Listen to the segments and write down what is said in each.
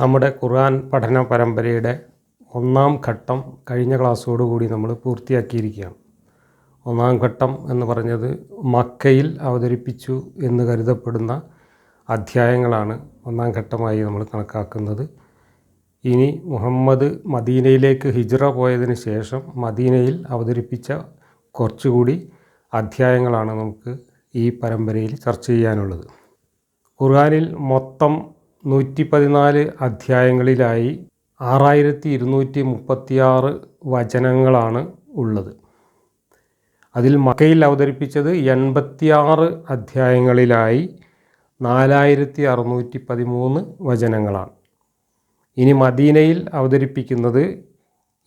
നമ്മുടെ ഖുർആൻ പഠന പരമ്പരയുടെ ഒന്നാം ഘട്ടം കഴിഞ്ഞ ക്ലാസ്സോടുകൂടി നമ്മൾ പൂർത്തിയാക്കിയിരിക്കുകയാണ്. ഒന്നാം ഘട്ടം എന്ന് പറഞ്ഞത് മക്കയിൽ അവതരിപ്പിച്ചു എന്ന് കരുതപ്പെടുന്ന അധ്യായങ്ങളാണ് ഒന്നാം ഘട്ടമായി നമ്മൾ കണക്കാക്കുന്നത്. ഇനി മുഹമ്മദ് മദീനയിലേക്ക് ഹിജ്റ പോയതിന് ശേഷം മദീനയിൽ അവതരിപ്പിച്ച കുറച്ചുകൂടി അധ്യായങ്ങളാണ് നമുക്ക് ഈ പരമ്പരയിൽ ചർച്ച ചെയ്യാനുള്ളത്. ഖുർആനിൽ മൊത്തം നൂറ്റി പതിനാല് അധ്യായങ്ങളിലായി ആറായിരത്തി ഇരുന്നൂറ്റി മുപ്പത്തിയാറ് വചനങ്ങളാണ് ഉള്ളത്. അതിൽ മക്കയിൽ അവതരിപ്പിച്ചത് എൺപത്തിയാറ് അധ്യായങ്ങളിലായി നാലായിരത്തി അറുന്നൂറ്റി പതിമൂന്ന് വചനങ്ങളാണ്. ഇനി മദീനയിൽ അവതരിപ്പിക്കുന്നത്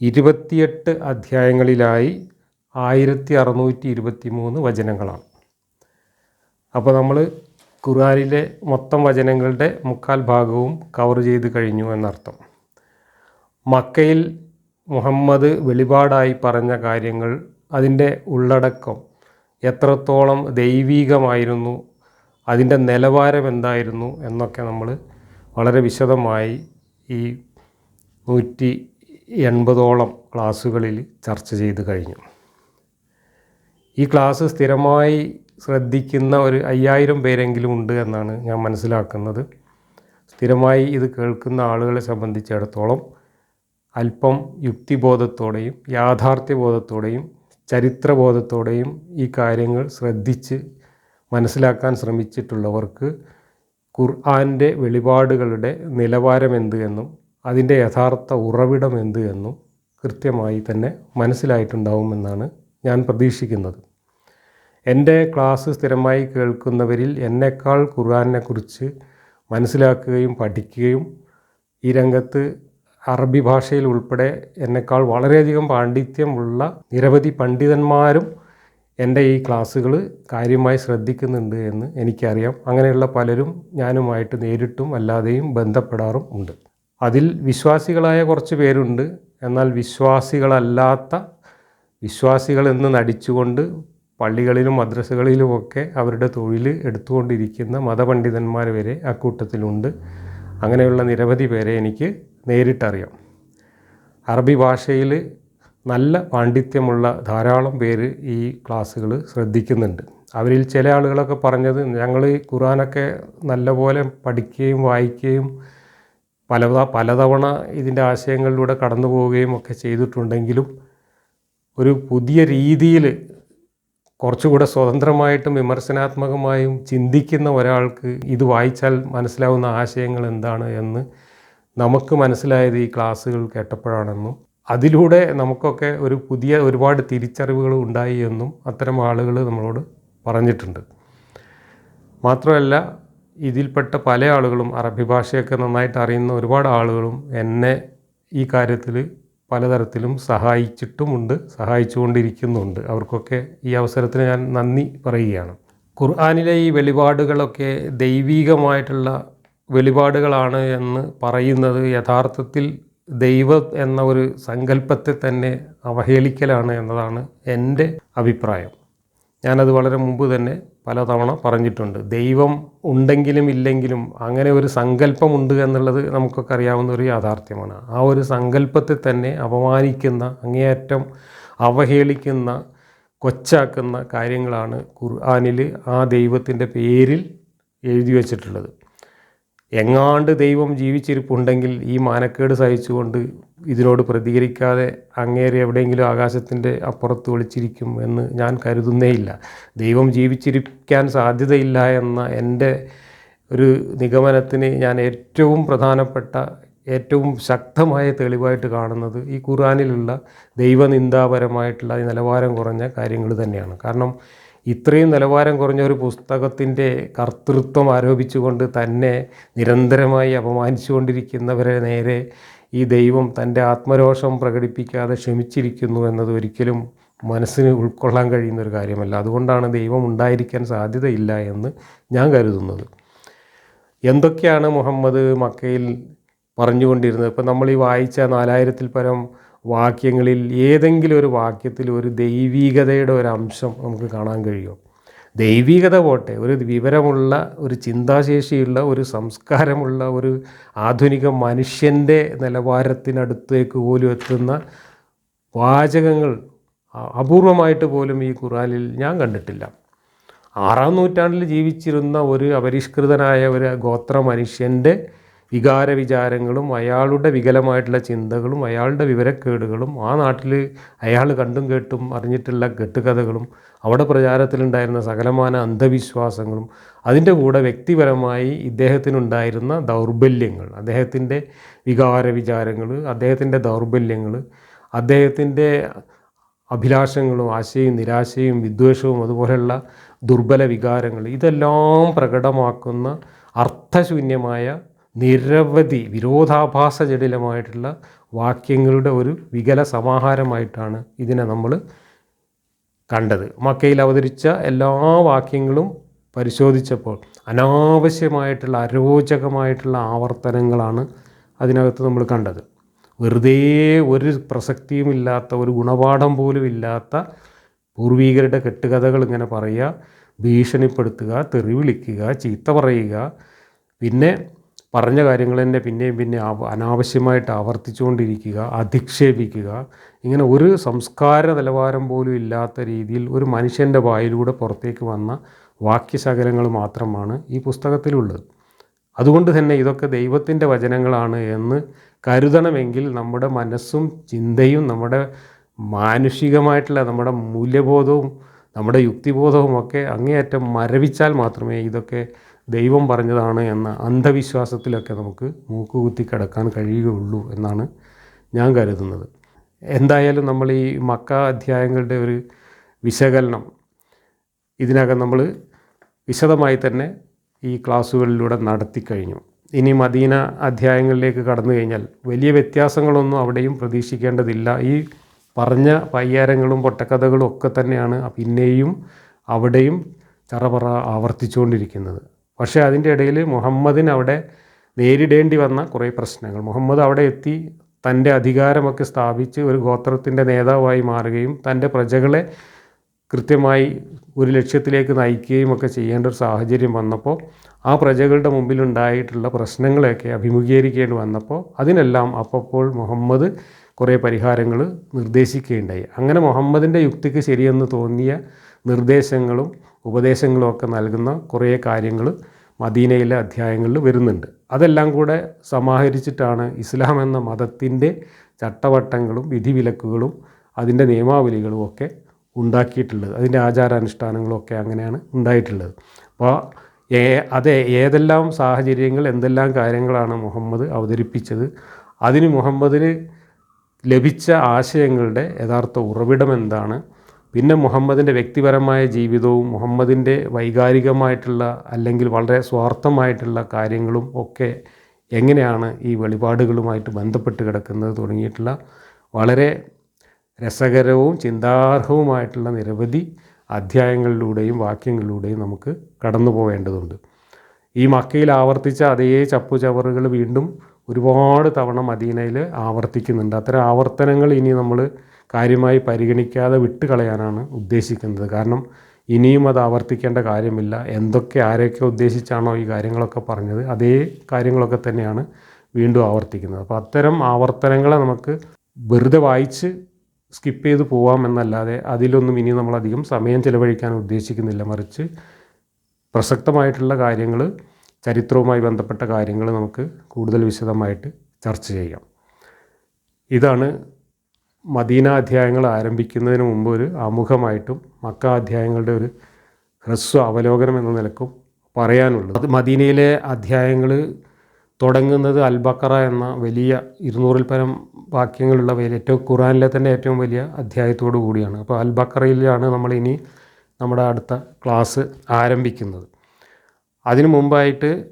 ഇരുപത്തിയെട്ട് അധ്യായങ്ങളിലായി ആയിരത്തി അറുന്നൂറ്റി ഇരുപത്തി മൂന്ന് വചനങ്ങളാണ്. അപ്പോൾ നമ്മൾ ഖുർആനിലെ മൊത്തം വചനങ്ങളുടെ മുക്കാൽ ഭാഗവും കവർ ചെയ്ത് കഴിഞ്ഞു എന്നർത്ഥം. മക്കയിൽ മുഹമ്മദ് വെളിപാടായി പറഞ്ഞ കാര്യങ്ങൾ അതിന്റെ ഉള്ളടക്കം എത്രത്തോളം ദൈവീകമായിരുന്നു അതിന്റെ നിലവാരം എന്തായിരുന്നു എന്നൊക്കെ നമ്മൾ വളരെ വിശദമായി ഈ നൂറ്റി എൺപതോളം ക്ലാസ്സുകളിൽ ചർച്ച ചെയ്ത് കഴിഞ്ഞു. ഈ ക്ലാസ് സ്ഥിരമായി ശ്രദ്ധിക്കുന്ന ഒരു അയ്യായിരം പേരെങ്കിലും ഉണ്ട് എന്നാണ് ഞാൻ മനസ്സിലാക്കുന്നത്. സ്ഥിരമായി ഇത് കേൾക്കുന്ന ആളുകളെ സംബന്ധിച്ചിടത്തോളം അല്പം യുക്തിബോധത്തോടെയും യാഥാർത്ഥ്യബോധത്തോടെയും ചരിത്രബോധത്തോടെയും ഈ കാര്യങ്ങൾ ശ്രദ്ധിച്ച് മനസ്സിലാക്കാൻ ശ്രമിച്ചിട്ടുള്ളവർക്ക് ഖുർആന്റെ വെളിപാടുകളുടെ നിലവാരം എന്ത് എന്നും അതിന്റെ യഥാർത്ഥ ഉറവിടം എന്ത് എന്നും കൃത്യമായി തന്നെ മനസ്സിലായിട്ടുണ്ടാവുമെന്നാണ് ഞാൻ പ്രതീക്ഷിക്കുന്നത്. എന്റെ ക്ലാസ് സ്ഥിരമായി കേൾക്കുന്നവരിൽ എന്നെക്കാൾ ഖുർആാനിനെക്കുറിച്ച് മനസ്സിലാക്കുകയും പഠിക്കുകയും ഈ രംഗത്ത് അറബി ഭാഷയിൽ ഉൾപ്പെടെ എന്നെക്കാൾ വളരെയധികം പാണ്ഡിത്യമുള്ള നിരവധി പണ്ഡിതന്മാരും എന്റെ ഈ ക്ലാസ്സുകൾ കാര്യമായി ശ്രദ്ധിക്കുന്നുണ്ട് എന്ന് എനിക്കറിയാം. അങ്ങനെയുള്ള പലരും ഞാനുമായിട്ട് നേരിട്ടും അല്ലാതെയും ബന്ധപ്പെടാറും ഉണ്ട്. അതിൽ വിശ്വാസികളായ കുറച്ച് പേരുണ്ട്. എന്നാൽ വിശ്വാസികളല്ലാത്ത വിശ്വാസികളെന്ന് നടിച്ചുകൊണ്ട് പള്ളികളിലും മദ്രസകളിലുമൊക്കെ അവരുടെ തൊഴിൽ എടുത്തുകൊണ്ടിരിക്കുന്ന മതപണ്ഡിതന്മാർ വരെ അക്കൂട്ടത്തിലുണ്ട് അങ്ങനെയുള്ള നിരവധി പേരെ എനിക്ക് നേരിട്ടറിയാം. അറബി ഭാഷയിൽ നല്ല പാണ്ഡിത്യമുള്ള ധാരാളം പേര് ഈ ക്ലാസ്സുകൾ ശ്രദ്ധിക്കുന്നുണ്ട്. അവരിൽ ചില ആളുകളൊക്കെ പറഞ്ഞത് ഞങ്ങൾ ഖുറാനൊക്കെ നല്ലപോലെ പഠിക്കുകയും വായിക്കുകയും പല പലതവണ ഇതിന്റെ ആശയങ്ങളിലൂടെ കടന്നു പോവുകയും ഒക്കെ ചെയ്തിട്ടുണ്ടെങ്കിലും ഒരു പുതിയ രീതിയിൽ കുറച്ചുകൂടെ സ്വതന്ത്രമായിട്ടും വിമർശനാത്മകമായും ചിന്തിക്കുന്ന ഒരാൾക്ക് ഇത് വായിച്ചാൽ മനസ്സിലാവുന്ന ആശയങ്ങൾ എന്താണ് എന്ന് നമുക്ക് മനസ്സിലായത് ഈ ക്ലാസ്സുകൾ കേട്ടപ്പോഴാണെന്നും അതിലൂടെ നമുക്കൊക്കെ ഒരു പുതിയ ഒരുപാട് തിരിച്ചറിവുകൾ ഉണ്ടായി എന്നും അത്തരം ആളുകൾ നമ്മളോട് പറഞ്ഞിട്ടുണ്ട്. മാത്രമല്ല ഇതിൽപ്പെട്ട പല ആളുകളും അറബി ഭാഷയൊക്കെ നന്നായിട്ട് അറിയുന്ന ഒരുപാട് ആളുകളും എന്നെ ഈ കാര്യത്തിൽ പലതരത്തിലും സഹായിച്ചിട്ടുമുണ്ട് സഹായിച്ചുകൊണ്ടിരിക്കുന്നുണ്ട്. അവർക്കൊക്കെ ഈ അവസരത്തിന് ഞാൻ നന്ദി പറയുകയാണ്. ഖുർആാനിലെ ഈ വെളിപാടുകളൊക്കെ ദൈവീകമായിട്ടുള്ള വെളിപാടുകളാണ് എന്ന് പറയുന്നത് യഥാർത്ഥത്തിൽ ദൈവം എന്ന ഒരു സങ്കല്പത്തെ തന്നെ അവഹേളിക്കലാണ് എന്നതാണ് എന്റെ അഭിപ്രായം. ഞാനത് വളരെ മുമ്പ് തന്നെ പലതവണ പറഞ്ഞിട്ടുണ്ട്. ദൈവം ഉണ്ടെങ്കിലും ഇല്ലെങ്കിലും അങ്ങനെ ഒരു സങ്കല്പമുണ്ട് എന്നുള്ളത് നമുക്കൊക്കെ അറിയാവുന്ന ഒരു യാഥാർത്ഥ്യമാണ്. ആ ഒരു സങ്കല്പത്തെ തന്നെ അപമാനിക്കുന്ന അങ്ങേയറ്റം അവഹേളിക്കുന്ന കൊച്ചാക്കുന്ന കാര്യങ്ങളാണ് ഖുർആാനിൽ ആ ദൈവത്തിന്റെ പേരിൽ എഴുതി വച്ചിട്ടുള്ളത്. എങ്ങാണ്ട് ദൈവം ജീവിച്ചിരിപ്പുണ്ടെങ്കിൽ ഈ മാനക്കേട് സഹിച്ചുകൊണ്ട് ഇതിനോട് പ്രതികരിക്കാതെ അങ്ങേരെ എവിടെയെങ്കിലും ആകാശത്തിന്റെ അപ്പുറത്ത് ഒളിച്ചിരിക്കും എന്ന് ഞാൻ കരുതുന്നേയില്ല. ദൈവം ജീവിച്ചിരിക്കാൻ സാധ്യതയില്ല എന്ന എന്റെ ഒരു നിഗമനത്തിന് ഞാൻ ഏറ്റവും പ്രധാനപ്പെട്ട ഏറ്റവും ശക്തമായ തെളിവായിട്ട് കാണുന്നത് ഈ ഖുർആാനിലുള്ള ദൈവനിന്ദാപരമായിട്ടുള്ള നിലവാരം കുറഞ്ഞ കാര്യങ്ങൾ തന്നെയാണ്. കാരണം ഇത്രയും നിലവാരം കുറഞ്ഞ ഒരു പുസ്തകത്തിന്റെ കർത്തൃത്വം ആരോപിച്ചുകൊണ്ട് തന്നെ നിരന്തരമായി അപമാനിച്ചുകൊണ്ടിരിക്കുന്നവരെ നേരെ ഈ ദൈവം തന്റെ ആത്മരോഷം പ്രകടിപ്പിക്കാതെ ക്ഷമിച്ചിരിക്കുന്നു എന്നത് ഒരിക്കലും മനസ്സിന് ഉൾക്കൊള്ളാൻ കഴിയുന്ന ഒരു കാര്യമല്ല. അതുകൊണ്ടാണ് ദൈവം ഉണ്ടായിരിക്കാൻ സാധ്യതയില്ല എന്ന് ഞാൻ കരുതുന്നത്. എന്തൊക്കെയാണ് മുഹമ്മദ് മക്കയിൽ പറഞ്ഞുകൊണ്ടിരുന്നത്? ഇപ്പം നമ്മൾ ഈ വായിച്ച നാലായിരത്തിൽ പരം വാക്യങ്ങളിൽ ഏതെങ്കിലും ഒരു വാക്യത്തിൽ ഒരു ദൈവീകതയുടെ ഒരു അംശം നമുക്ക് കാണാൻ കഴിയും. ദൈവികത പോട്ടെ ഒരു വിവരമുള്ള ഒരു ചിന്താശേഷിയുള്ള ഒരു സംസ്കാരമുള്ള ഒരു ആധുനിക മനുഷ്യന്റെ നിലവാരത്തിനടുത്തേക്ക് പോലും എത്തുന്ന വാചകങ്ങൾ അപൂർവമായിട്ട് പോലും ഈ ഖുറാനിൽ ഞാൻ കണ്ടിട്ടില്ല. ആറാം നൂറ്റാണ്ടിൽ ജീവിച്ചിരുന്ന ഒരു അപരിഷ്കൃതനായ ഒരു ഗോത്ര മനുഷ്യന്റെ വികാര വിചാരങ്ങളും അയാളുടെ വികലമായിട്ടുള്ള ചിന്തകളും അയാളുടെ വിവരക്കേടുകളും ആ നാട്ടിൽ അയാൾ കണ്ടും കേട്ടും അറിഞ്ഞിട്ടുള്ള കെട്ടുകഥകളും അവിടെ പ്രചാരത്തിലുണ്ടായിരുന്ന സകലമാന അന്ധവിശ്വാസങ്ങളും അതിന്റെ കൂടെ വ്യക്തിപരമായി ഇദ്ദേഹത്തിനുണ്ടായിരുന്ന ദൗർബല്യങ്ങൾ അദ്ദേഹത്തിന്റെ വികാര വിചാരങ്ങൾ അദ്ദേഹത്തിന്റെ ദൗർബല്യങ്ങൾ അദ്ദേഹത്തിന്റെ അഭിലാഷങ്ങളും ആശയും നിരാശയും വിദ്വേഷവും അതുപോലെയുള്ള ദുർബല വികാരങ്ങൾ ഇതെല്ലാം പ്രകടമാക്കുന്ന അർത്ഥശൂന്യമായ നിരവധി വിരോധാഭാസ ജടിലമായിട്ടുള്ള വാക്യങ്ങളുടെ ഒരു വികല സമാഹാരമായിട്ടാണ് ഇതിനെ നമ്മൾ കണ്ടത്. മക്കയിൽ അവതരിച്ച എല്ലാ വാക്യങ്ങളും പരിശോധിച്ചപ്പോൾ അനാവശ്യമായിട്ടുള്ള അരോചകമായിട്ടുള്ള ആവർത്തനങ്ങളാണ് അതിനകത്ത് നമ്മൾ കണ്ടത്. വെറുതെ ഒരു പ്രസക്തിയും ഇല്ലാത്ത ഒരു ഗുണപാഠം പോലും ഇല്ലാത്ത പൂർവീകരുടെ കെട്ടുകഥകൾ ഇങ്ങനെ പറയുക ഭീഷണിപ്പെടുത്തുക തെറി വിളിക്കുക ചീത്ത പറയുക. പിന്നെ പറഞ്ഞ കാര്യങ്ങൾ തന്നെ പിന്നെയും പിന്നെ അനാവശ്യമായിട്ട് ആവർത്തിച്ചുകൊണ്ടിരിക്കുക അധിക്ഷേപിക്കുക. ഇങ്ങനെ ഒരു സംസ്കാര നിലവാരം പോലും ഇല്ലാത്ത രീതിയിൽ ഒരു മനുഷ്യന്റെ വായിലൂടെ പുറത്തേക്ക് വന്ന വാക്യശകലങ്ങൾ മാത്രമാണ് ഈ പുസ്തകത്തിലുള്ളത്. അതുകൊണ്ട് തന്നെ ഇതൊക്കെ ദൈവത്തിന്റെ വചനങ്ങളാണ് എന്ന് കരുതണമെങ്കിൽ നമ്മുടെ മനസ്സും ചിന്തയും നമ്മുടെ മാനുഷികമായിട്ടുള്ള നമ്മുടെ മൂല്യബോധവും നമ്മുടെ യുക്തിബോധവും ഒക്കെ അങ്ങേയറ്റം മരവിച്ചാൽ മാത്രമേ ഇതൊക്കെ ദൈവം പറഞ്ഞതാണ് എന്ന അന്ധവിശ്വാസത്തിലൊക്കെ നമുക്ക് മൂക്കുകുത്തി കിടക്കാൻ കഴിയുകയുള്ളൂ എന്നാണ് ഞാൻ കരുതുന്നത്. എന്തായാലും നമ്മൾ ഈ മക്ക അധ്യായങ്ങളുടെ ഒരു വിശകലനം ഇതിനകം നമ്മൾ വിശദമായി തന്നെ ഈ ക്ലാസ്സുകളിലൂടെ നടത്തി കഴിഞ്ഞു. ഇനി മദീന അധ്യായങ്ങളിലേക്ക് കടന്നു കഴിഞ്ഞാൽ വലിയ വ്യത്യാസങ്ങളൊന്നും അവിടെയും പ്രതീക്ഷിക്കേണ്ടതില്ല. ഈ പറഞ്ഞ പയ്യാരങ്ങളും പൊട്ടക്കഥകളും ഒക്കെ തന്നെയാണ് പിന്നെയും അവിടെയും ചറപറ ആവർത്തിച്ചുകൊണ്ടിരിക്കുന്നത്. പക്ഷേ അതിന്റെ ഇടയിൽ മുഹമ്മദിന് അവിടെ നേരിടേണ്ടി വന്ന കുറേ പ്രശ്നങ്ങൾ. മുഹമ്മദ് അവിടെ എത്തി തന്റെ അധികാരമൊക്കെ സ്ഥാപിച്ച് ഒരു ഗോത്രത്തിന്റെ നേതാവായി മാറുകയും തന്റെ പ്രജകളെ കൃത്യമായി ഒരു ലക്ഷ്യത്തിലേക്ക് നയിക്കുകയും ഒക്കെ ചെയ്യേണ്ട ഒരു സാഹചര്യം വന്നപ്പോൾ ആ പ്രജകളുടെ മുമ്പിലുണ്ടായിട്ടുള്ള പ്രശ്നങ്ങളെയൊക്കെ അഭിമുഖീകരിക്കേണ്ടി വന്നപ്പോൾ അതിനെല്ലാം അപ്പോൾ മുഹമ്മദ് കുറേ പരിഹാരങ്ങൾ നിർദ്ദേശിക്കുകയുണ്ടായി. അങ്ങനെ മുഹമ്മദിന്റെ യുക്തിക്ക് ശരിയെന്ന് തോന്നിയ നിർദ്ദേശങ്ങളും ഉപദേശങ്ങളും ഒക്കെ നൽകുന്ന കുറേ കാര്യങ്ങൾ മദീനയിലെ അധ്യായങ്ങളിൽ വരുന്നുണ്ട്. അതെല്ലാം കൂടെ സമാഹരിച്ചിട്ടാണ് ഇസ്ലാം എന്ന മതത്തിന്റെ ചട്ടവട്ടങ്ങളും വിധിവിലക്കുകളും അതിന്റെ നിയമാവലികളും ഒക്കെ ഉണ്ടാക്കിയിട്ടുള്ളത്. അതിന്റെ ആചാരാനുഷ്ഠാനങ്ങളൊക്കെ അങ്ങനെയാണ് ഉണ്ടായിട്ടുള്ളത്. അപ്പോൾ അതെ ഏതെല്ലാം സാഹചര്യങ്ങൾ എന്തെല്ലാം കാര്യങ്ങളാണ് മുഹമ്മദ് അവതരിപ്പിച്ചത് അതിന് മുഹമ്മദിന് ലഭിച്ച ആശയങ്ങളുടെ യഥാർത്ഥ ഉറവിടം എന്താണ് പിന്നെ മുഹമ്മദിന്റെ വ്യക്തിപരമായ ജീവിതവും മുഹമ്മദിന്റെ വൈകാരികമായിട്ടുള്ള അല്ലെങ്കിൽ വളരെ സ്വാർത്ഥമായിട്ടുള്ള കാര്യങ്ങളും ഒക്കെ എങ്ങനെയാണ് ഈ വെളിപാടുകളുമായിട്ട് ബന്ധപ്പെട്ട് കിടക്കുന്നത് തുടങ്ങിയിട്ടുള്ള വളരെ രസകരവും ചിന്താർഹവുമായിട്ടുള്ള നിരവധി അധ്യായങ്ങളിലൂടെയും വാക്യങ്ങളിലൂടെയും നമുക്ക് കടന്നു പോവേണ്ടതുണ്ട്. ഈ മക്കയിൽ ആവർത്തിച്ച അതേ ചപ്പുചവറുകൾ വീണ്ടും ഒരുപാട് തവണ മദീനയിൽ ആവർത്തിക്കുന്നുണ്ട്. അത്തരം ആവർത്തനങ്ങൾ ഇനി നമ്മൾ കാര്യമായി പരിഗണിക്കാതെ വിട്ടുകളയാനാണ് ഉദ്ദേശിക്കുന്നത്. കാരണം ഇനിയും അത് ആവർത്തിക്കേണ്ട കാര്യമില്ല. എന്തൊക്കെ ആരെയൊക്കെ ഉദ്ദേശിച്ചാണോ ഈ കാര്യങ്ങളൊക്കെ പറഞ്ഞത് അതേ കാര്യങ്ങളൊക്കെ തന്നെയാണ് വീണ്ടും ആവർത്തിക്കുന്നത്. അപ്പോൾ അത്തരം ആവർത്തനങ്ങളെ നമുക്ക് വെറുതെ വായിച്ച് സ്കിപ്പ് ചെയ്ത് പോവാമെന്നല്ലാതെ അതിലൊന്നും ഇനി നമ്മളധികം സമയം ചിലവഴിക്കാൻ ഉദ്ദേശിക്കുന്നില്ല. മറിച്ച് പ്രസക്തമായിട്ടുള്ള കാര്യങ്ങൾ ചരിത്രവുമായി ബന്ധപ്പെട്ട കാര്യങ്ങൾ നമുക്ക് കൂടുതൽ വിശദമായിട്ട് ചർച്ച ചെയ്യാം. ഇതാണ് മദീന അധ്യായങ്ങൾ ആരംഭിക്കുന്നതിന് മുമ്പ് ഒരു ആമുഖമായിട്ടും മക്ക അധ്യായങ്ങളുടെ ഒരു ഹ്രസ്വ അവലോകനം എന്ന നിലക്കും പറയാനുള്ളത്. അത് മദീനയിലെ അധ്യായങ്ങൾ തുടങ്ങുന്നത് അൽബക്കറ എന്ന വലിയ ഇരുന്നൂറിൽ പരം വാക്യങ്ങളുള്ള ഏറ്റവും ഖുറാനിലെ തന്നെ ഏറ്റവും വലിയ അധ്യായത്തോടു കൂടിയാണ്. അപ്പോൾ അൽബക്കറയിലാണ് നമ്മൾ ഇനി നമ്മുടെ അടുത്ത ക്ലാസ് ആരംഭിക്കുന്നത്. അതിനു മുമ്പായിട്ട്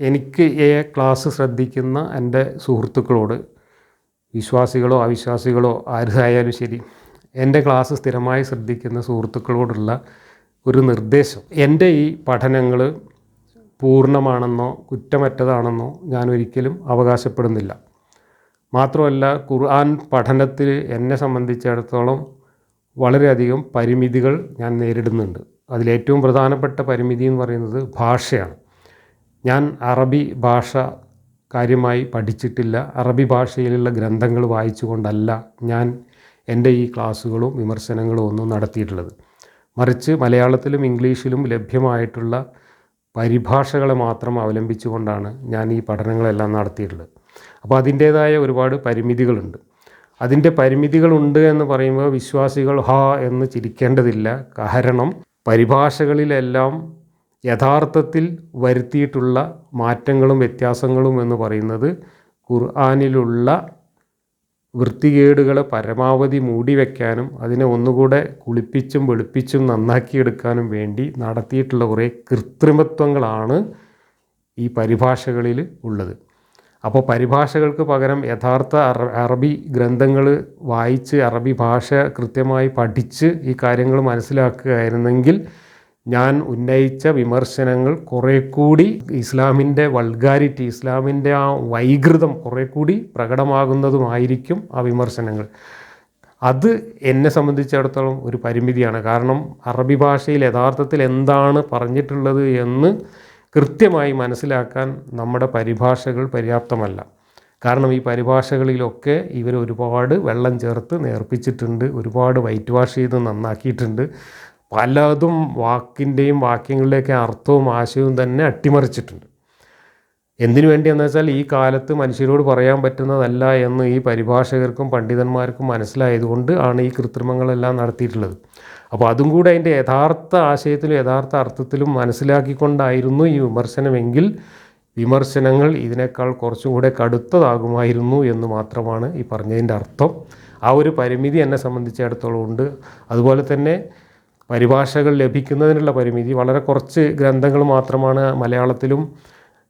എനിക്ക് ഈ ക്ലാസ് ശ്രദ്ധിക്കുന്ന എന്റെ സുഹൃത്തുക്കളോട് വിശ്വാസികളോ അവിശ്വാസികളോ ആരായാലും ശരി എന്റെ ക്ലാസ് സ്ഥിരമായി ശ്രദ്ധിക്കുന്ന സുഹൃത്തുക്കളോടുള്ള ഒരു നിർദ്ദേശം. എന്റെ ഈ പഠനങ്ങൾ പൂർണമാണെന്നോ കുറ്റമറ്റതാണെന്നോ ഞാൻ ഒരിക്കലും അവകാശപ്പെടുന്നില്ല. മാത്രമല്ല ഖുർആൻ പഠനത്തിൽ എന്നെ സംബന്ധിച്ചിടത്തോളം വളരെയധികം പരിമിതികൾ ഞാൻ നേരിടുന്നുണ്ട്. അതിലേറ്റവും പ്രധാനപ്പെട്ട പരിമിതി എന്ന് പറയുന്നത് ഭാഷയാണ്. ഞാൻ അറബി ഭാഷ കാര്യമായി പഠിച്ചിട്ടില്ല. അറബി ഭാഷയിലുള്ള ഗ്രന്ഥങ്ങൾ വായിച്ചുകൊണ്ടല്ല ഞാൻ എന്റെ ഈ ക്ലാസ്സുകളും വിമർശനങ്ങളും ഒന്നും നടത്തിയിട്ടുള്ളത്. മറിച്ച് മലയാളത്തിലും ഇംഗ്ലീഷിലും ലഭ്യമായിട്ടുള്ള പരിഭാഷകളെ മാത്രം അവലംബിച്ചുകൊണ്ടാണ് ഞാൻ ഈ പഠനങ്ങളെല്ലാം നടത്തിയിട്ടുള്ളത്. അപ്പോൾ അതിന്റേതായ ഒരുപാട് പരിമിതികളുണ്ട്. അതിന്റെ പരിമിതികളുണ്ട് എന്ന് പറയുമ്പോൾ വിശ്വാസികൾ ഹാ എന്ന് ചിരിക്കേണ്ടതില്ല. കാരണം പരിഭാഷകളിലെല്ലാം യഥാർത്ഥത്തിൽ വരുത്തിയിട്ടുള്ള മാറ്റങ്ങളും വ്യത്യാസങ്ങളും എന്ന് പറയുന്നത് ഖുർആാനിലുള്ള വൃത്തികേടുകളെ പരമാവധി മൂടി വയ്ക്കാനും അതിനെ ഒന്നുകൂടെ കുളിപ്പിച്ചും വെളുപ്പിച്ചും നന്നാക്കിയെടുക്കാനും വേണ്ടി നടത്തിയിട്ടുള്ള കുറേ കൃത്രിമത്വങ്ങളാണ് ഈ പരിഭാഷകളിൽ ഉള്ളത്. അപ്പോൾ പരിഭാഷകൾക്ക് പകരം യഥാർത്ഥ അറബി ഗ്രന്ഥങ്ങൾ വായിച്ച് അറബി ഭാഷ കൃത്യമായി പഠിച്ച് ഈ കാര്യങ്ങൾ മനസ്സിലാക്കുകയായിരുന്നെങ്കിൽ ഞാൻ ഉന്നയിച്ച വിമർശനങ്ങൾ കുറെ കൂടി ഇസ്ലാമിന്റെ വൾഗാരിറ്റി ഇസ്ലാമിന്റെ ആ വൈകൃതം കുറെ കൂടി പ്രകടമാകുന്നതുമായിരിക്കും ആ വിമർശനങ്ങൾ. അത് എന്നെ സംബന്ധിച്ചിടത്തോളം ഒരു പരിമിതിയാണ്. കാരണം അറബി ഭാഷയിൽ യഥാർത്ഥത്തിൽ എന്താണ് പറഞ്ഞിട്ടുള്ളത് എന്ന് കൃത്യമായി മനസ്സിലാക്കാൻ നമ്മുടെ പരിഭാഷകൾ പര്യാപ്തമല്ല. കാരണം ഈ പരിഭാഷകളിലൊക്കെ ഇവർ ഒരുപാട് വെള്ളം ചേർത്ത് നേർപ്പിച്ചിട്ടുണ്ട് ഒരുപാട് വൈറ്റ് വാഷ് ചെയ്ത് നന്നാക്കിയിട്ടുണ്ട്. പലതും വാക്കിന്റെയും വാക്യങ്ങളുടെയൊക്കെ അർത്ഥവും ആശയവും തന്നെ അട്ടിമറിച്ചിട്ടുണ്ട്. എന്തിനു വേണ്ടിയെന്ന് വെച്ചാൽ ഈ കാലത്ത് മനുഷ്യരോട് പറയാൻ പറ്റുന്നതല്ല എന്ന് ഈ പരിഭാഷകർക്കും പണ്ഡിതന്മാർക്കും മനസ്സിലായതുകൊണ്ട് ആണ് ഈ കൃത്രിമങ്ങളെല്ലാം നടത്തിയിട്ടുള്ളത്. അപ്പോൾ അതും കൂടെ അതിന്റെ യഥാർത്ഥ ആശയത്തിലും യഥാർത്ഥ അർത്ഥത്തിലും മനസ്സിലാക്കിക്കൊണ്ടായിരുന്നു ഈ വിമർശനമെങ്കിൽ വിമർശനങ്ങൾ ഇതിനേക്കാൾ കുറച്ചും കൂടെ കടുത്തതാകുമായിരുന്നു എന്ന് മാത്രമാണ് ഈ പറഞ്ഞതിന്റെ അർത്ഥം. ആ ഒരു പരിമിതി എന്നെ സംബന്ധിച്ചിടത്തോളം ഉണ്ട്. അതുപോലെ തന്നെ പരിഭാഷകൾ ലഭിക്കുന്നതിനുള്ള പരിമിതി. വളരെ കുറച്ച് ഗ്രന്ഥങ്ങൾ മാത്രമാണ് മലയാളത്തിലും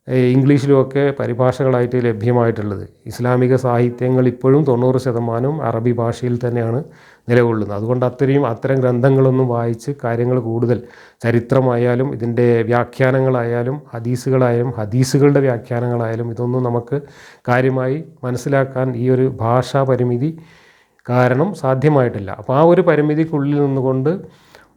ഇംഗ്ലീഷിലുമൊക്കെ പരിഭാഷകളായിട്ട് ലഭ്യമായിട്ടുള്ളത്. ഇസ്ലാമിക സാഹിത്യങ്ങൾ ഇപ്പോഴും തൊണ്ണൂറ് ശതമാനവും അറബി ഭാഷയിൽ തന്നെയാണ് നിലകൊള്ളുന്നത്. അതുകൊണ്ട് അത്രയും അത്തരം ഗ്രന്ഥങ്ങളൊന്നും വായിച്ച് കാര്യങ്ങൾ കൂടുതൽ ചരിത്രമായാലും ഇതിന്റെ വ്യാഖ്യാനങ്ങളായാലും ഹദീസുകളായാലും ഹദീസുകളുടെ വ്യാഖ്യാനങ്ങളായാലും ഇതൊന്നും നമുക്ക് കാര്യമായി മനസ്സിലാക്കാൻ ഈ ഒരു ഭാഷാ പരിമിതി കാരണം സാധ്യമായിട്ടില്ല. അപ്പോൾ ആ ഒരു പരിമിതിക്കുള്ളിൽ നിന്നുകൊണ്ട്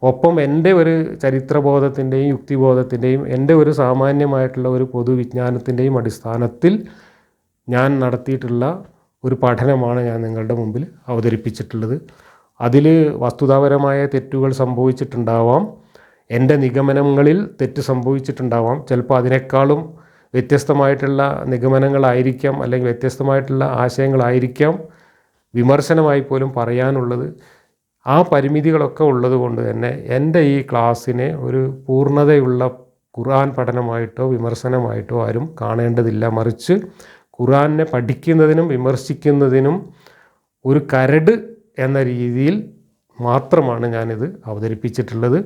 ഒപ്പം എന്റെ ഒരു ചരിത്രബോധത്തിന്റെയും യുക്തിബോധത്തിന്റെയും എന്റെ ഒരു സാമാന്യമായിട്ടുള്ള ഒരു പൊതുവിജ്ഞാനത്തിന്റെയും അടിസ്ഥാനത്തിൽ ഞാൻ നടത്തിയിട്ടുള്ള ഒരു പഠനമാണ് ഞാൻ നിങ്ങളുടെ മുമ്പിൽ അവതരിപ്പിച്ചിട്ടുള്ളത്. അതിൽ വസ്തുതാപരമായ തെറ്റുകൾ സംഭവിച്ചിട്ടുണ്ടാവാം. എന്റെ നിഗമനങ്ങളിൽ തെറ്റ് സംഭവിച്ചിട്ടുണ്ടാവാം. ചിലപ്പോൾ അതിനേക്കാളും വ്യത്യസ്തമായിട്ടുള്ള നിഗമനങ്ങളായിരിക്കാം അല്ലെങ്കിൽ വ്യത്യസ്തമായിട്ടുള്ള ആശയങ്ങളായിരിക്കാം വിമർശനമായി പോലും പറയാനുള്ളത്. ആ പരിമിതികളൊക്കെ ഉള്ളത് കൊണ്ട് തന്നെ എന്റെ ഈ ക്ലാസ്സിനെ ഒരു പൂർണതയുള്ള ഖുർആൻ പഠനമായിട്ടോ വിമർശനമായിട്ടോ ആരും കാണേണ്ടതില്ല. മറിച്ച് ഖുർആനെ പഠിക്കുന്നതിനും വിമർശിക്കുന്നതിനും ഒരു കരട് എന്ന രീതിയിൽ മാത്രമാണ് ഞാനിത് അവതരിപ്പിച്ചിട്ടുള്ളത്.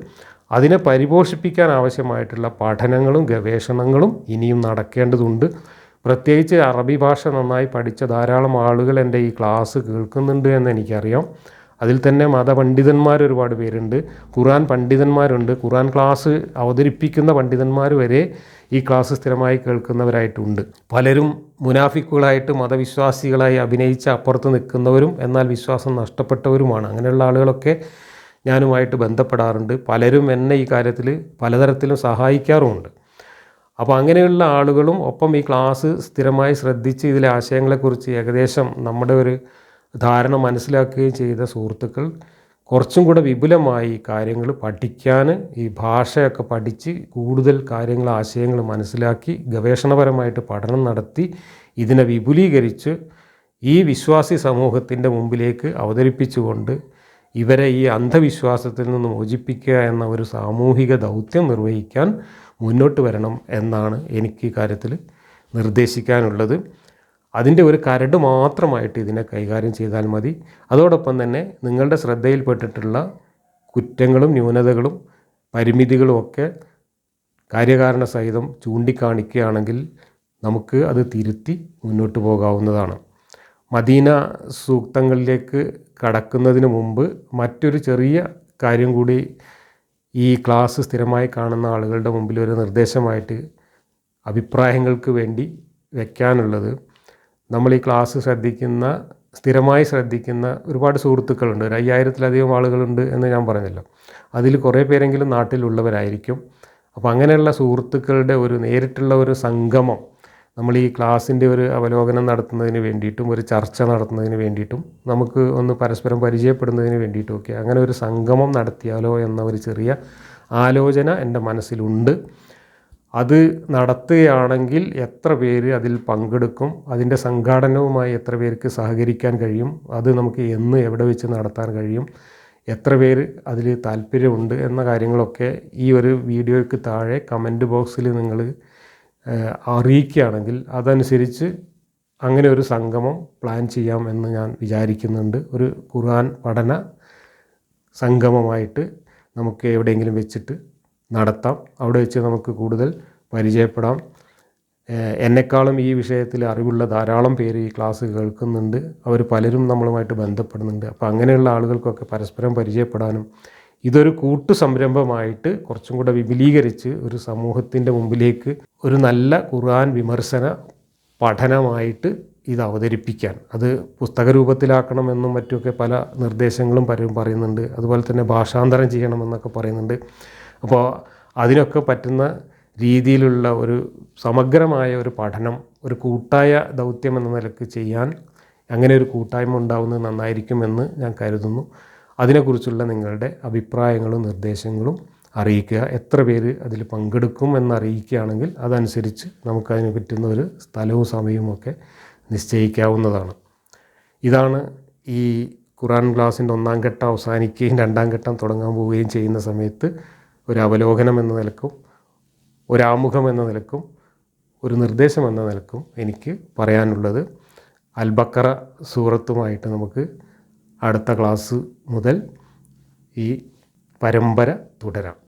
അതിനെ പരിപോഷിപ്പിക്കാൻ ആവശ്യമായിട്ടുള്ള പഠനങ്ങളും ഗവേഷണങ്ങളും ഇനിയും നടക്കേണ്ടതുണ്ട്. പ്രത്യേകിച്ച് അറബി ഭാഷ നന്നായി പഠിച്ച ധാരാളം ആളുകൾ എന്റെ ഈ ക്ലാസ് കേൾക്കുന്നുണ്ട് എന്ന് എനിക്കറിയാം. അതിൽ തന്നെ മതപണ്ഡിതന്മാർ ഒരുപാട് പേരുണ്ട്. ഖുറാൻ പണ്ഡിതന്മാരുണ്ട്. ഖുറാൻ ക്ലാസ് അവതരിപ്പിക്കുന്ന പണ്ഡിതന്മാർ വരെ ഈ ക്ലാസ് സ്ഥിരമായി കേൾക്കുന്നവരായിട്ടുണ്ട്. പലരും മുനാഫിക്കുകളായിട്ട് മതവിശ്വാസികളായി അഭിനയിച്ച് അപ്പുറത്ത് നിൽക്കുന്നവരും എന്നാൽ വിശ്വാസം നഷ്ടപ്പെട്ടവരുമാണ്. അങ്ങനെയുള്ള ആളുകളൊക്കെ ഞാനുമായിട്ട് ബന്ധപ്പെടാറുണ്ട്. പലരും എന്നെ ഈ കാര്യത്തിൽ പലതരത്തിലും സഹായിക്കാറുമുണ്ട്. അപ്പോൾ അങ്ങനെയുള്ള ആളുകളും ഒപ്പം ഈ ക്ലാസ് സ്ഥിരമായി ശ്രദ്ധിച്ച് ഇതിലെ ആശയങ്ങളെക്കുറിച്ച് ഏകദേശം നമ്മുടെ ഒരു ധാരണ മനസ്സിലാക്കുകയും ചെയ്ത സുഹൃത്തുക്കൾ കുറച്ചും കൂടെ വിപുലമായി കാര്യങ്ങൾ പഠിക്കാൻ ഈ ഭാഷയൊക്കെ പഠിച്ച് കൂടുതൽ കാര്യങ്ങൾ ആശയങ്ങൾ മനസ്സിലാക്കി ഗവേഷണപരമായിട്ട് പഠനം നടത്തി ഇതിനെ വിപുലീകരിച്ച് ഈ വിശ്വാസി സമൂഹത്തിന്റെ മുമ്പിലേക്ക് അവതരിപ്പിച്ചുകൊണ്ട് ഇവരെ ഈ അന്ധവിശ്വാസത്തിൽ നിന്ന് മോചിപ്പിക്കുക എന്ന ഒരു സാമൂഹിക ദൗത്യം നിർവഹിക്കാൻ മുന്നോട്ട് വരണം എന്നാണ് എനിക്ക് ഈ കാര്യത്തിൽ നിർദ്ദേശിക്കാനുള്ളത്. അതിന്റെ ഒരു കരട് മാത്രമായിട്ട് ഇതിനെ കൈകാര്യം ചെയ്താൽ മതി. അതോടൊപ്പം തന്നെ നിങ്ങളുടെ ശ്രദ്ധയിൽപ്പെട്ടിട്ടുള്ള കുറ്റങ്ങളും ന്യൂനതകളും പരിമിതികളും ഒക്കെ കാര്യകാരണ സഹിതം ചൂണ്ടിക്കാണിക്കുകയാണെങ്കിൽ നമുക്ക് അത് തിരുത്തി മുന്നോട്ട് പോകാവുന്നതാണ്. മദീന സൂക്തങ്ങളിലേക്ക് കടക്കുന്നതിന് മുമ്പ് മറ്റൊരു ചെറിയ കാര്യം കൂടി ഈ ക്ലാസ് സ്ഥിരമായി കാണുന്ന ആളുകളുടെ മുമ്പിൽ ഒരു നിർദ്ദേശമായിട്ട് അഭിപ്രായങ്ങൾക്ക് വേണ്ടി വയ്ക്കാനുള്ളത് നമ്മൾ ഈ ക്ലാസ് ശ്രദ്ധിക്കുന്ന സ്ഥിരമായി ശ്രദ്ധിക്കുന്ന ഒരുപാട് സുഹൃത്തുക്കളുണ്ട്. ഒരു അയ്യായിരത്തിലധികം ആളുകളുണ്ട് എന്ന് ഞാൻ പറഞ്ഞല്ലോ. അതിൽ കുറേ പേരെങ്കിലും നാട്ടിലുള്ളവരായിരിക്കും. അപ്പോൾ അങ്ങനെയുള്ള സുഹൃത്തുക്കളുടെ ഒരു നേരിട്ടുള്ള ഒരു സംഗമം നമ്മൾ ഈ ക്ലാസ്സിന്റെ ഒരു അവലോകനം നടത്തുന്നതിന് വേണ്ടിയിട്ടും ഒരു ചർച്ച നടത്തുന്നതിന് വേണ്ടിയിട്ടും നമുക്ക് ഒന്ന് പരസ്പരം പരിചയപ്പെടുന്നതിന് വേണ്ടിയിട്ടുമൊക്കെ അങ്ങനെ ഒരു സംഗമം നടത്തിയാലോ എന്ന ഒരു ചെറിയ ആലോചന എന്റെ മനസ്സിലുണ്ട്. അത് നടത്തുകയാണെങ്കിൽ എത്ര പേര് അതിൽ പങ്കെടുക്കും അതിന്റെ സംഘാടനവുമായി എത്ര പേർക്ക് സഹകരിക്കാൻ കഴിയും അത് നമുക്ക് എന്ന് എവിടെ വെച്ച് നടത്താൻ കഴിയും എത്ര പേര് അതിൽ താല്പര്യമുണ്ട് എന്ന കാര്യങ്ങളൊക്കെ ഈ ഒരു വീഡിയോയ്ക്ക് താഴെ കമന്റ് ബോക്സിൽ നിങ്ങൾ അറിയിക്കുകയാണെങ്കിൽ അതനുസരിച്ച് അങ്ങനെ ഒരു സംഗമം പ്ലാൻ ചെയ്യാം എന്ന് ഞാൻ വിചാരിക്കുന്നുണ്ട്. ഒരു ഖുർആൻ പഠന സംഗമമായിട്ട് നമുക്ക് എവിടെയെങ്കിലും വെച്ചിട്ട് നടത്താം. അവിടെ വെച്ച് നമുക്ക് കൂടുതൽ പരിചയപ്പെടാം. എന്നെക്കാളും ഈ വിഷയത്തിൽ അറിവുള്ള ധാരാളം പേര് ഈ ക്ലാസ് കേൾക്കുന്നുണ്ട്. അവർ പലരും നമ്മളുമായിട്ട് ബന്ധപ്പെടുന്നുണ്ട്. അപ്പോൾ അങ്ങനെയുള്ള ആളുകൾക്കൊക്കെ പരസ്പരം പരിചയപ്പെടാനും ഇതൊരു കൂട്ടു സംരംഭമായിട്ട് കുറച്ചും കൂടെ വിപുലീകരിച്ച് ഒരു സമൂഹത്തിന്റെ മുമ്പിലേക്ക് ഒരു നല്ല ഖുർആൻ വിമർശന പഠനമായിട്ട് ഇത് അവതരിപ്പിക്കാൻ. അത് പുസ്തക രൂപത്തിലാക്കണമെന്നും മറ്റുമൊക്കെ പല നിർദ്ദേശങ്ങളും പലരും പറയുന്നുണ്ട്. അതുപോലെ തന്നെ ഭാഷാന്തരം ചെയ്യണമെന്നൊക്കെ പറയുന്നുണ്ട്. അപ്പോൾ അതിനൊക്കെ പറ്റുന്ന രീതിയിലുള്ള ഒരു സമഗ്രമായ ഒരു പഠനം ഒരു കൂട്ടായ ദൗത്യം എന്ന നിലയ്ക്ക് ചെയ്യാൻ അങ്ങനെ ഒരു കൂട്ടായ്മ ഉണ്ടാവുന്നത് നന്നായിരിക്കുമെന്ന് ഞാൻ കരുതുന്നു. അതിനെക്കുറിച്ചുള്ള നിങ്ങളുടെ അഭിപ്രായങ്ങളും നിർദ്ദേശങ്ങളും അറിയിക്കുക. എത്ര പേര് അതിൽ പങ്കെടുക്കും എന്നറിയിക്കുകയാണെങ്കിൽ അതനുസരിച്ച് നമുക്കതിന് പറ്റുന്ന ഒരു സ്ഥലവും സമയവും ഒക്കെ നിശ്ചയിക്കാവുന്നതാണ്. ഇതാണ് ഈ ഖുറാൻ ക്ലാസ്സിന്റെ ഒന്നാം ഘട്ടം അവസാനിക്കുകയും രണ്ടാം ഘട്ടം തുടങ്ങാൻ പോവുകയും ചെയ്യുന്ന സമയത്ത് ഒരു അവലോകനം എന്ന നിലക്കും ഒരാമുഖം എന്ന നിലക്കും ഒരു നിർദ്ദേശം എന്ന നിലക്കും എനിക്ക് പറയാനുള്ളത് അൽബക്കറ സൂറത്തുമായിട്ട് നമുക്ക് അടുത്ത ക്ലാസ് മുതൽ ഈ പരമ്പര തുടരാം.